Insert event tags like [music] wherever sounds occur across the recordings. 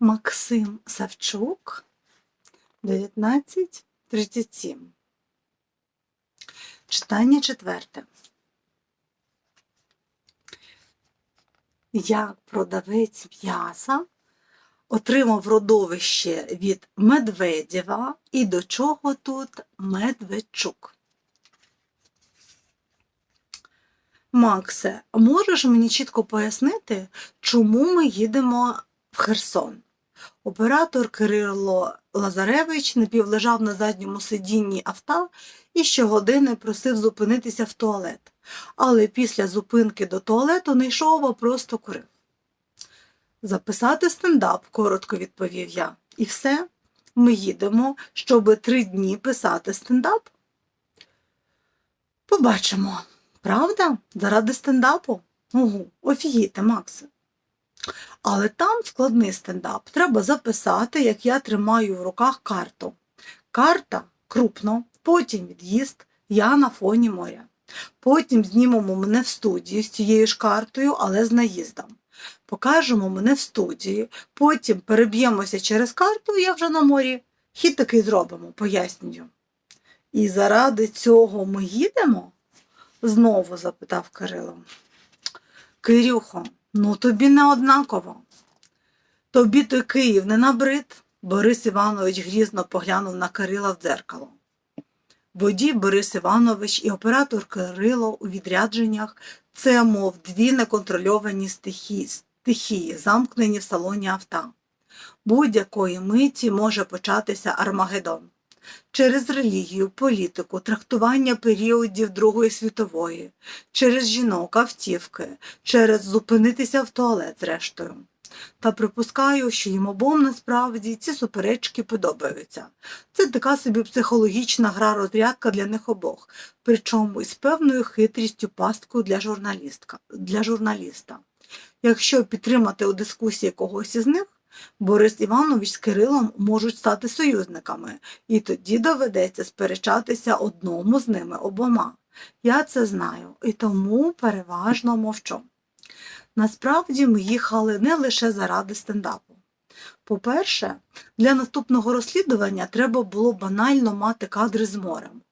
Максим Савчук 1937. Читання четверте. Як продавець м'яса отримав родовище від Медведєва і до чого тут Медведчук? Максе, можеш мені чітко пояснити, чому ми їдемо в Херсон? Оператор Кирило Лазаревич напівлежав на задньому сидінні авто і щогодини просив зупинитися в туалет. Але після зупинки до туалету не йшов, а просто курив. Записати стендап, коротко відповів я. І все, ми їдемо, щоби три дні писати стендап. Побачимо. Правда? Заради стендапу? Угу, офігіте, Максе. Але там складний стендап. Треба записати, як я тримаю в руках карту. Карта крупно, потім від'їзд, я на фоні моря. Потім знімемо мене в студії з цією ж картою, але з наїздом. Покажемо мене в студії, потім переб'ємося через карту, я вже на морі. Хід такий зробимо, пояснюю. І заради цього ми їдемо? знову запитав Кирило. Кирюхо, ну тобі не однаково. Тобі той Київ не набрид, Борис Іванович грізно поглянув на Кирила в дзеркало. Водій Борис Іванович і оператор Кирило у відрядженнях це, мов дві неконтрольовані стихії, стихії, замкнені в салоні авто. Будь-якої миті може початися Армагеддон. Через релігію, політику, трактування періодів Другої світової, через жінок, автівки, через зупинитися в туалет, зрештою. Та припускаю, що їм обом насправді ці суперечки подобаються. Це така собі психологічна гра розрядка для них обох, причому із певною хитрістю пасткою для, журналістка, для журналіста. Якщо підтримати у дискусії когось із них, Борис Іванович з Кирилом можуть стати союзниками, і тоді доведеться сперечатися одному з ними обома. Я це знаю і тому переважно мовчу. Насправді ми їхали не лише заради стендапу. По-перше, для наступного розслідування треба було банально мати кадри з морем.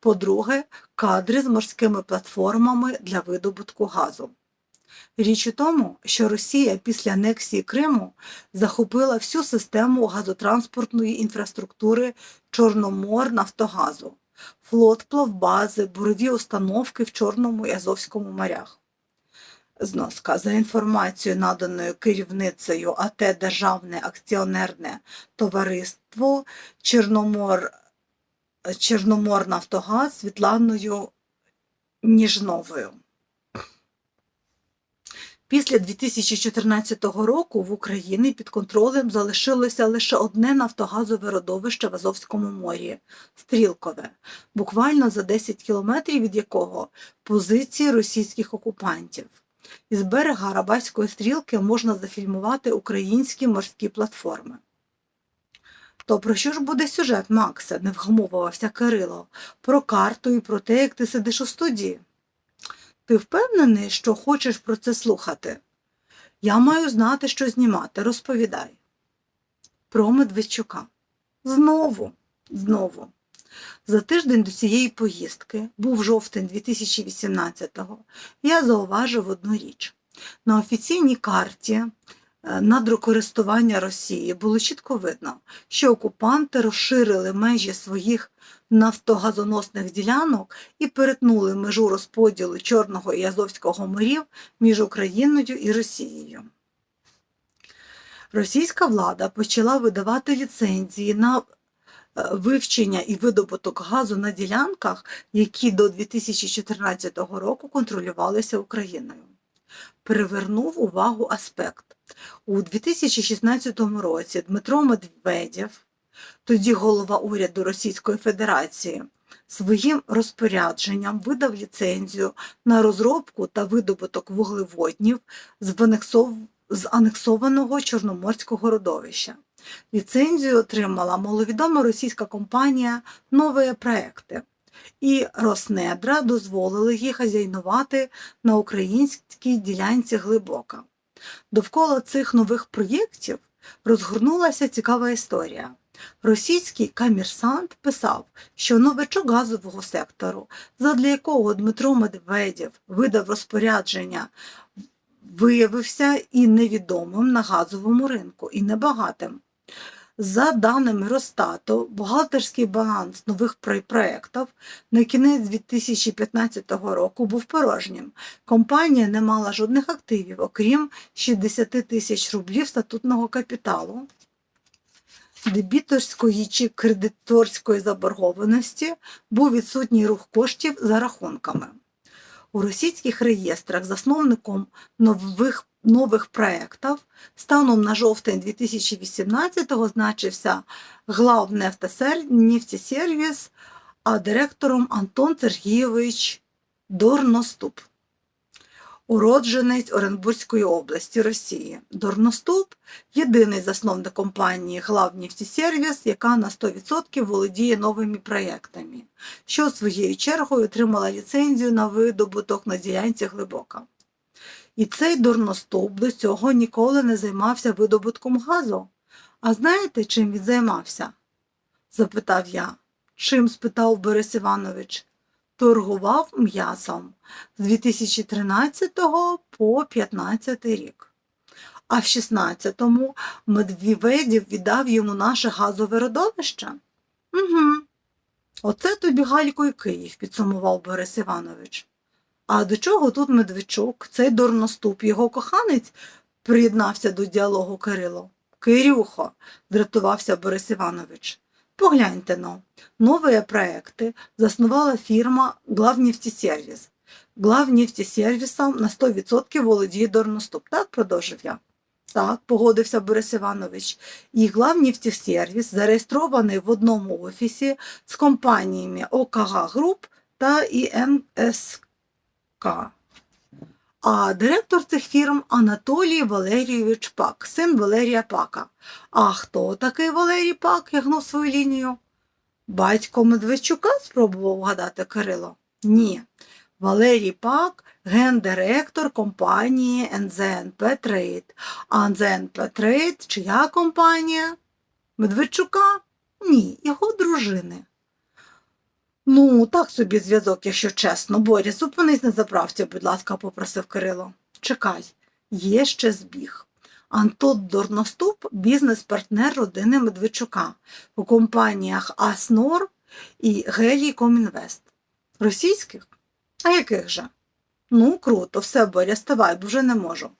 По-друге, кадри з морськими платформами для видобутку газу. Річ у тому, що Росія після анексії Криму захопила всю систему газотранспортної інфраструктури Чорномор Нафтогазу, флот плавбази, бурові установки в Чорному і Азовському морях. Зноска за інформацією, наданою керівницею АТ Державне акціонерне товариство Чорномор, Чорноморнафтогаз Світланою Ніжновою. Після 2014 року в Україні під контролем залишилося лише одне нафтогазове родовище в Азовському морі Стрілкове, буквально за 10 кілометрів від якого позиції російських окупантів. Із берега Арабатської стрілки можна зафільмувати українські морські платформи. То про що ж буде сюжет, Макса? не вгамовувався Кирило. Про карту і про те, як ти сидиш у студії. Ти впевнений, що хочеш про це слухати? Я маю знати, що знімати. Розповідай. Про Медведчука. Знову, знову. За тиждень до цієї поїздки, був жовтень 2018-го, я зауважив одну річ. На офіційній карті надрокористування Росії було чітко видно, що окупанти розширили межі своїх нафтогазоносних ділянок і перетнули межу розподілу Чорного і Азовського морів між Україною і Росією. Російська влада почала видавати ліцензії на е, вивчення і видобуток газу на ділянках, які до 2014 року контролювалися Україною. Привернув увагу аспект. У 2016 році Дмитро Медведєв тоді голова уряду Російської Федерації, своїм розпорядженням видав ліцензію на розробку та видобуток вуглеводнів з, анексов... з анексованого Чорноморського родовища. Ліцензію отримала маловідома російська компанія Нові проекти. І Роснедра дозволили їй хазяйнувати на українській ділянці глибока. Довкола цих нових проєктів розгорнулася цікава історія. Російський комерсант писав, що новичок газового сектору, задля якого Дмитро Медведєв видав розпорядження, виявився і невідомим на газовому ринку, і небагатим. За даними Росстату, бухгалтерський баланс нових проєктів на кінець 2015 року був порожнім. Компанія не мала жодних активів, окрім 60 тисяч рублів статутного капіталу, дебіторської чи кредиторської заборгованості був відсутній рух коштів за рахунками. У російських реєстрах засновником нових, нових проєктів станом на жовтень 2018-го значився главнефтесервіс, а директором Антон Сергійович Дорноступ, уродженець Оренбурзької області Росії. Дорноступ – єдиний засновник компанії Главнефтесервіс, яка на 100% володіє новими проєктами, що своєю чергою отримала ліцензію на видобуток на ділянці глибока. І цей дурноступ до цього ніколи не займався видобутком газу. А знаєте, чим він займався? запитав я. Чим? спитав Борис Іванович. Торгував м'ясом з 2013 по 2015 рік. А в 16-му Медведєв віддав йому наше газове родовище. Угу. Оце тобі Галько і Київ, підсумував Борис Іванович. А до чого тут Медведчук, цей дурноступ, його коханець, приєднався до діалогу Кирило. Кирюхо, дратувався Борис Іванович. Погляньте но, нові проекти заснувала фірма Главнефтесервіс. Главнефтесервісом на 100% володіє Дорноступ. Так, продовжив я. Так, погодився Борис Іванович. І Главнефтесервіс зареєстрований в одному офісі з компаніями ОКГ Груп та ІНСК. А директор цих фірм Анатолій Валерійович Пак, син Валерія Пака. А хто такий Валерій Пак? ягнув свою лінію. Батько Медведчука спробував вгадати Кирило. Ні. Валерій Пак гендиректор компанії НЗНП Трейд. А НЗНП Трейд чия компанія? Медведчука? Ні, його дружини. Ну, так собі зв'язок, якщо чесно. Боря, зупинись на заправці, будь ласка, попросив Кирило. Чекай, є ще збіг. Антон Дорноступ – бізнес-партнер родини Медведчука у компаніях Аснор і Гелій Комінвест. Російських? А яких же? Ну, круто, все, Боря, ставай, бо вже не можу.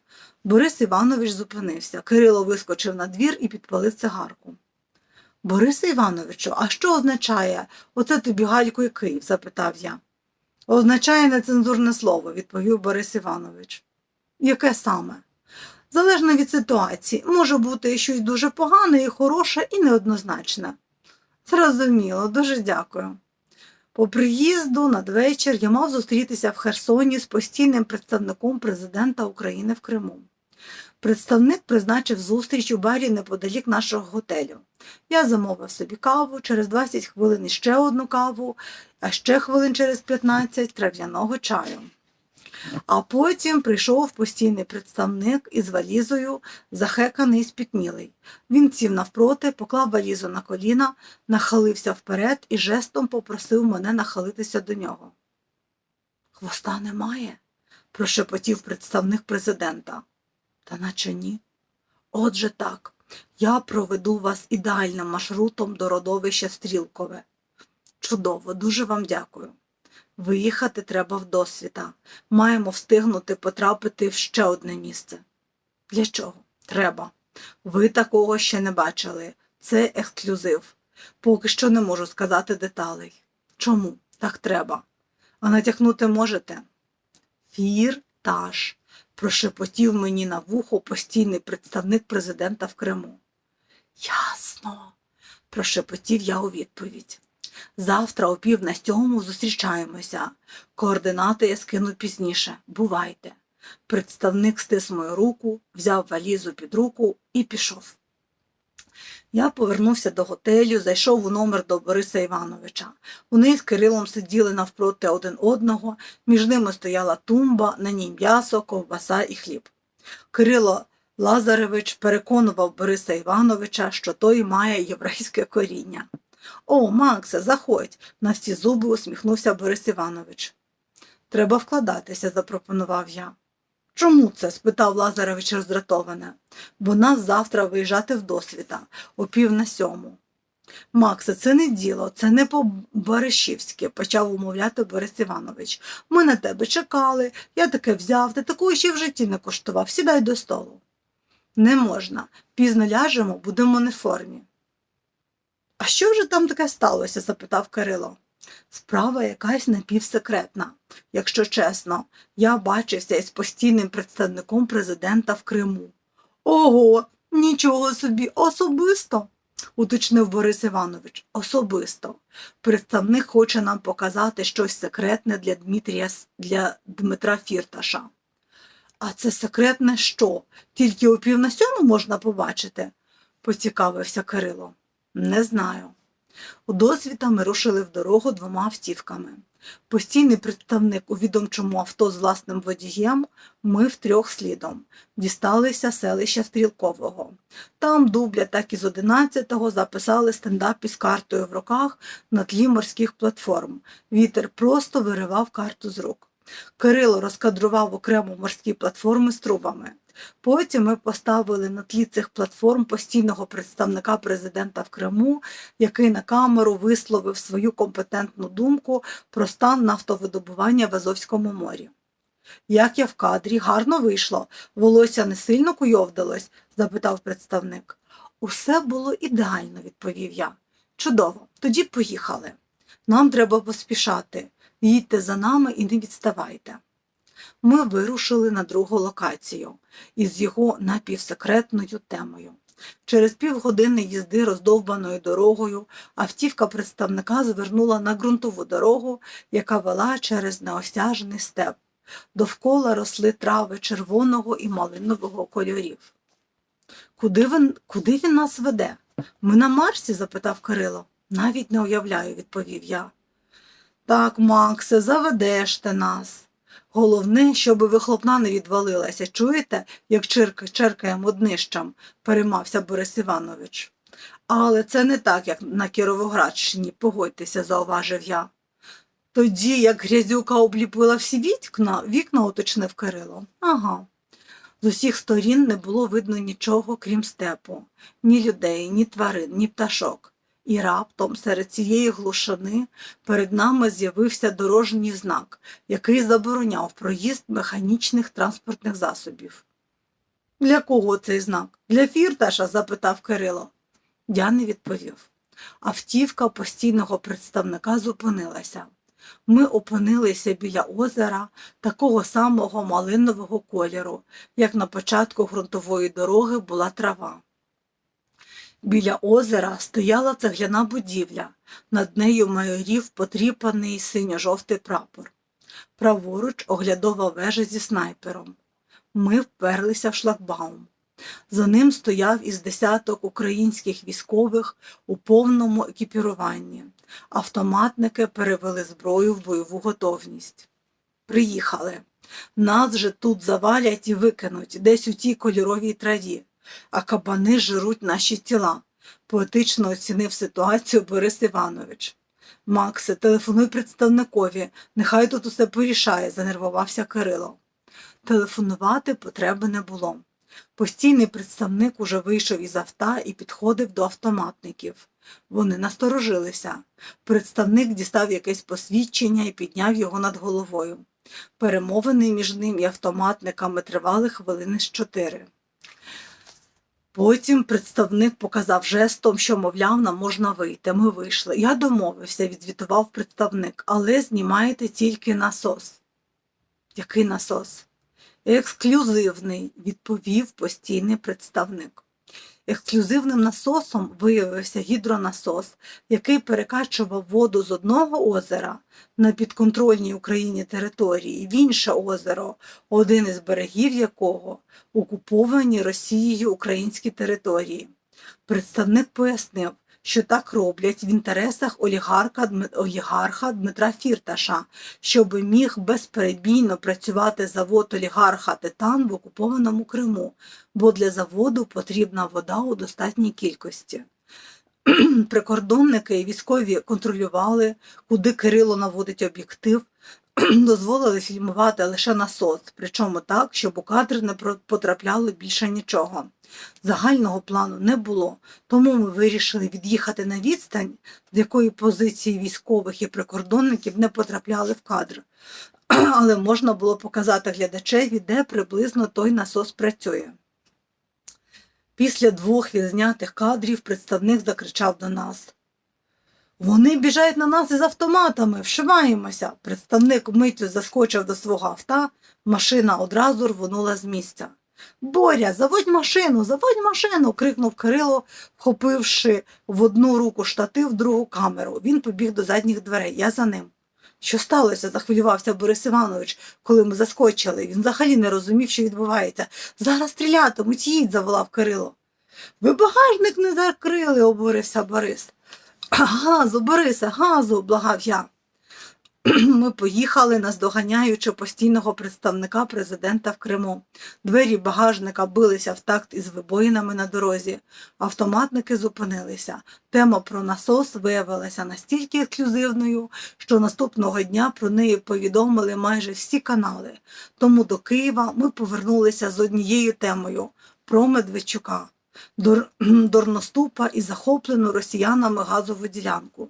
Борис Іванович зупинився. Кирило вискочив на двір і підпалив цигарку. Борисе Івановичу, а що означає оце тобі Галько і Київ? запитав я. Означає нецензурне слово, відповів Борис Іванович. Яке саме? Залежно від ситуації, може бути щось дуже погане і хороше, і неоднозначне. Зрозуміло, дуже дякую. По приїзду надвечір я мав зустрітися в Херсоні з постійним представником президента України в Криму. Представник призначив зустріч у барі неподалік нашого готелю. Я замовив собі каву, через 20 хвилин іще одну каву, а ще хвилин через 15 трав'яного чаю. А потім прийшов постійний представник із валізою, захеканий і спітнілий. Він сів навпроти, поклав валізу на коліна, нахилився вперед і жестом попросив мене нахилитися до нього. Хвоста немає, прошепотів представник президента. Та наче ні. Отже так, я проведу вас ідеальним маршрутом до родовища Стрілкове. Чудово, дуже вам дякую. Виїхати треба в досвіта. Маємо встигнути потрапити в ще одне місце. Для чого? Треба. Ви такого ще не бачили. Це ексклюзив. Поки що не можу сказати деталей. Чому? Так треба. А натякнути можете? Фіртаж прошепотів мені на вухо постійний представник президента в Криму. Ясно, прошепотів я у відповідь. Завтра о пів на сьому зустрічаємося. Координати я скину пізніше. Бувайте. Представник стис мою руку, взяв валізу під руку і пішов. Я повернувся до готелю, зайшов у номер до Бориса Івановича. Вони з Кирилом сиділи навпроти один одного, між ними стояла тумба, на ній м'ясо, ковбаса і хліб. Кирило Лазаревич переконував Бориса Івановича, що той має єврейське коріння. О, Максе, заходь, на всі зуби усміхнувся Борис Іванович. Треба вкладатися, запропонував я. Чому це? спитав Лазаревич роздратоване, бо нас завтра виїжджати в досвіта о пів на сьому. Максе, це не діло, це не по-баришівськи, почав умовляти Борис Іванович. Ми на тебе чекали, я таке взяв, ти такого ще в житті не коштував, сідай до столу. Не можна, пізно ляжемо, будемо не в формі. А що вже там таке сталося? запитав Кирило. Справа якась напівсекретна. Якщо чесно, я бачився із постійним представником президента в Криму. Ого, нічого собі, особисто, уточнив Борис Іванович. Особисто. Представник хоче нам показати щось секретне для Дмитрія для Дмитра Фірташа. А це секретне що? Тільки о пів на сьому можна побачити? поцікавився Кирило. Не знаю. У досвіта ми рушили в дорогу двома автівками. Постійний представник у відомчому авто з власним водієм, ми втрьох слідом. Дісталися селища Стрілкового. Там дубля, так і з 11-го записали стендап із картою в руках на тлі морських платформ. Вітер просто виривав карту з рук. Кирило розкадрував окремо морські платформи з трубами. Потім ми поставили на тлі цих платформ постійного представника президента в Криму, який на камеру висловив свою компетентну думку про стан нафтовидобування в Азовському морі. Як я в кадрі, гарно вийшло, волосся не сильно куйовдалось? запитав представник. Усе було ідеально, відповів я. Чудово, тоді поїхали. Нам треба поспішати. Їдьте за нами і не відставайте. Ми вирушили на другу локацію із його напівсекретною темою. Через півгодини їзди роздовбаною дорогою автівка представника звернула на ґрунтову дорогу, яка вела через неосяжний степ. Довкола росли трави червоного і малинового кольорів. Куди він, куди він нас веде? Ми на Марсі? запитав Кирило. Навіть не уявляю, відповів я. Так, Максе, заведеш ти нас. Головне, щоб вихлопна не відвалилася. Чуєте, як чирк, черкаємо днищам, переймався Борис Іванович. Але це не так, як на Кіровоградщині, погодьтеся, зауважив я. Тоді, як грязюка обліпила всі вікна, вікна уточнив Кирило. Ага. З усіх сторін не було видно нічого, крім степу, ні людей, ні тварин, ні пташок. І раптом серед цієї глушини перед нами з'явився дорожній знак, який забороняв проїзд механічних транспортних засобів. Для кого цей знак? Для фірташа? запитав Кирило. Я не відповів. Автівка постійного представника зупинилася. Ми опинилися біля озера такого самого малинового кольору, як на початку ґрунтової дороги була трава. Біля озера стояла цегляна будівля, над нею майорів потріпаний синьо-жовтий прапор. Праворуч оглядова вежа зі снайпером. Ми вперлися в шлагбаум. За ним стояв із десяток українських військових у повному екіпіруванні. Автоматники перевели зброю в бойову готовність. Приїхали. Нас же тут завалять і викинуть десь у тій кольоровій траві а кабани жируть наші тіла, поетично оцінив ситуацію Борис Іванович. Максе, телефонуй представникові, нехай тут усе порішає, занервувався Кирило. Телефонувати потреби не було. Постійний представник уже вийшов із авта і підходив до автоматників. Вони насторожилися. Представник дістав якесь посвідчення і підняв його над головою. Перемовини між ним і автоматниками тривали хвилини з чотири. Потім представник показав жестом, що, мовляв, нам можна вийти. Ми вийшли. Я домовився, відзвітував представник, але знімаєте тільки насос. Який насос? Ексклюзивний, відповів постійний представник. Ексклюзивним насосом виявився гідронасос, який перекачував воду з одного озера на підконтрольній Україні території в інше озеро, один із берегів якого окуповані Росією українські території. Представник пояснив, що так роблять в інтересах олігарха, олігарха Дмитра Фірташа, щоб міг безперебійно працювати завод олігарха Титан в окупованому Криму, бо для заводу потрібна вода у достатній кількості. Прикордонники і військові контролювали, куди Кирило наводить об'єктив, [clears throat] дозволили фільмувати лише насос, причому так, щоб у кадр не потрапляло більше нічого. Загального плану не було, тому ми вирішили від'їхати на відстань, з якої позиції військових і прикордонників не потрапляли в кадр. [clears throat] Але можна було показати глядачеві, де приблизно той насос працює. Після двох відзнятих кадрів представник закричав до нас. Вони біжать на нас із автоматами, вшиваємося. Представник миттю заскочив до свого авто, машина одразу рвонула з місця. Боря, заводь машину, заводь машину. крикнув Кирило, вхопивши в одну руку штатив, в другу камеру. Він побіг до задніх дверей. Я за ним. Що сталося? захвилювався Борис Іванович, коли ми заскочили. Він взагалі не розумів, що відбувається. Зараз стрілятимуть, їдь, заволав Кирило. Ви багажник не закрили, обурився Борис. Газу, Борисе, газу, благав я. [clears throat] Ми поїхали, наздоганяючи постійного представника президента в Криму. Двері багажника билися в такт із вибоїнами на дорозі. Автоматники зупинилися. Тема про насос виявилася настільки ексклюзивною, що наступного дня про неї повідомили майже всі канали. Тому до Києва ми повернулися з однією темою про Медведчука. Дор... [clears throat] Дорноступа і захоплену росіянами газову ділянку.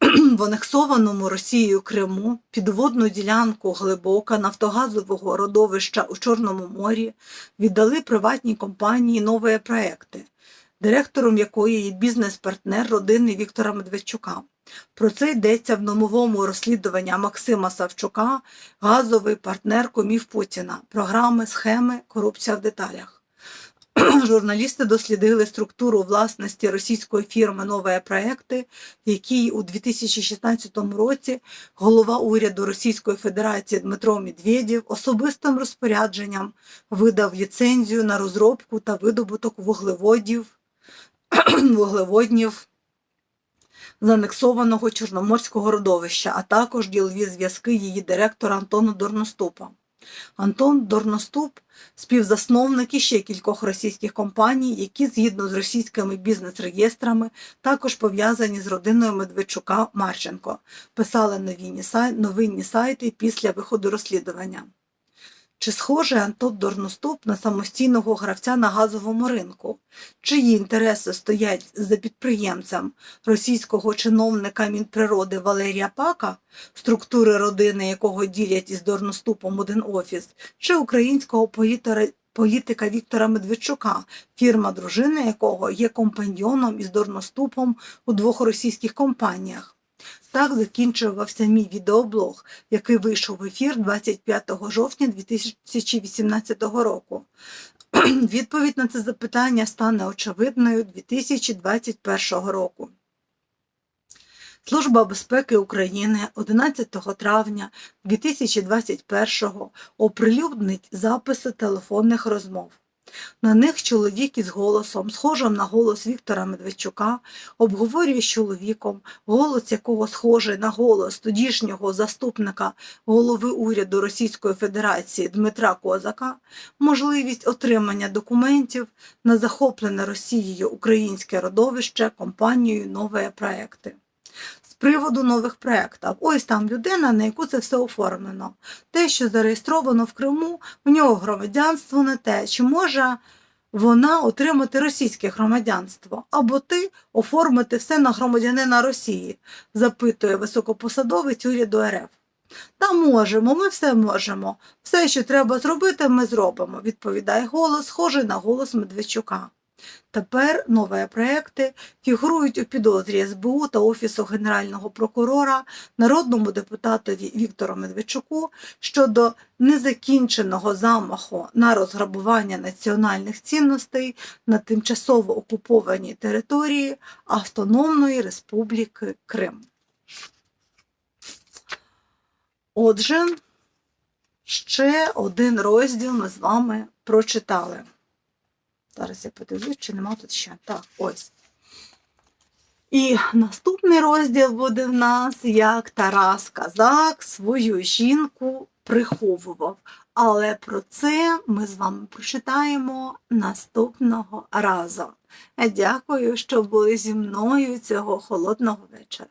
[clears throat] В анексованому Росією Криму підводну ділянку глибока нафтогазового родовища у Чорному морі віддали приватній компанії нові проекти, директором якої є бізнес-партнер родини Віктора Медведчука. Про це йдеться в новому розслідуванні Максима Савчука, газовий партнер комів Путіна, програми, схеми, корупція в деталях. [clears throat] Журналісти дослідили структуру власності російської фірми «Нові проекти», якій у 2016 році голова уряду Російської Федерації Дмитро Медведєв особистим розпорядженням видав ліцензію на розробку та видобуток вуглеводів, [clears throat] вуглеводнів з анексованого Чорноморського родовища, а також ділові зв'язки її директора Антона Дорноступа. Антон Дорноступ співзасновник іще кількох російських компаній, які згідно з російськими бізнес-реєстрами також пов'язані з родиною Медведчука Марченко, писали новинні, сайти після виходу розслідування. Чи схожий Антон Дорноступ на самостійного гравця на газовому ринку? Чиї інтереси стоять за підприємцем російського чиновника Мінприроди Валерія Пака, структури родини якого ділять із Дорноступом один офіс, чи українського політера- політика Віктора Медведчука, фірма дружини якого є компаньйоном із Дорноступом у двох російських компаніях? Так закінчувався мій відеоблог, який вийшов в ефір 25 жовтня 2018 року. [clears throat] Відповідь на це запитання стане очевидною 2021 року. Служба безпеки України 11 травня 2021 оприлюднить записи телефонних розмов. На них чоловік із голосом, схожим на голос Віктора Медведчука, обговорює з чоловіком, голос якого схожий на голос тодішнього заступника голови уряду Російської Федерації Дмитра Козака, можливість отримання документів на захоплене Росією українське родовище компанією «Нові проекти». Приводу нових проєктів. Ось там людина, на яку це все оформлено. Те, що зареєстровано в Криму, в нього громадянство не те. Чи може вона отримати російське громадянство? Або ти оформити все на громадянина Росії? запитує високопосадовець уряду РФ. Та можемо, ми все можемо. Все, що треба зробити, ми зробимо, відповідає голос, схожий на голос Медведчука. Тепер нові проекти фігурують у підозрі СБУ та Офісу Генерального прокурора народному депутатові Віктору Медведчуку щодо незакінченого замаху на розграбування національних цінностей на тимчасово окупованій території Автономної Республіки Крим. Отже, ще один розділ ми з вами прочитали. Зараз я подивлюсь, чи нема тут ще. Так, ось. І наступний розділ буде в нас, як Тарас Казак свою жінку приховував. Але про це ми з вами прочитаємо наступного разу. Дякую, що були зі мною цього холодного вечора.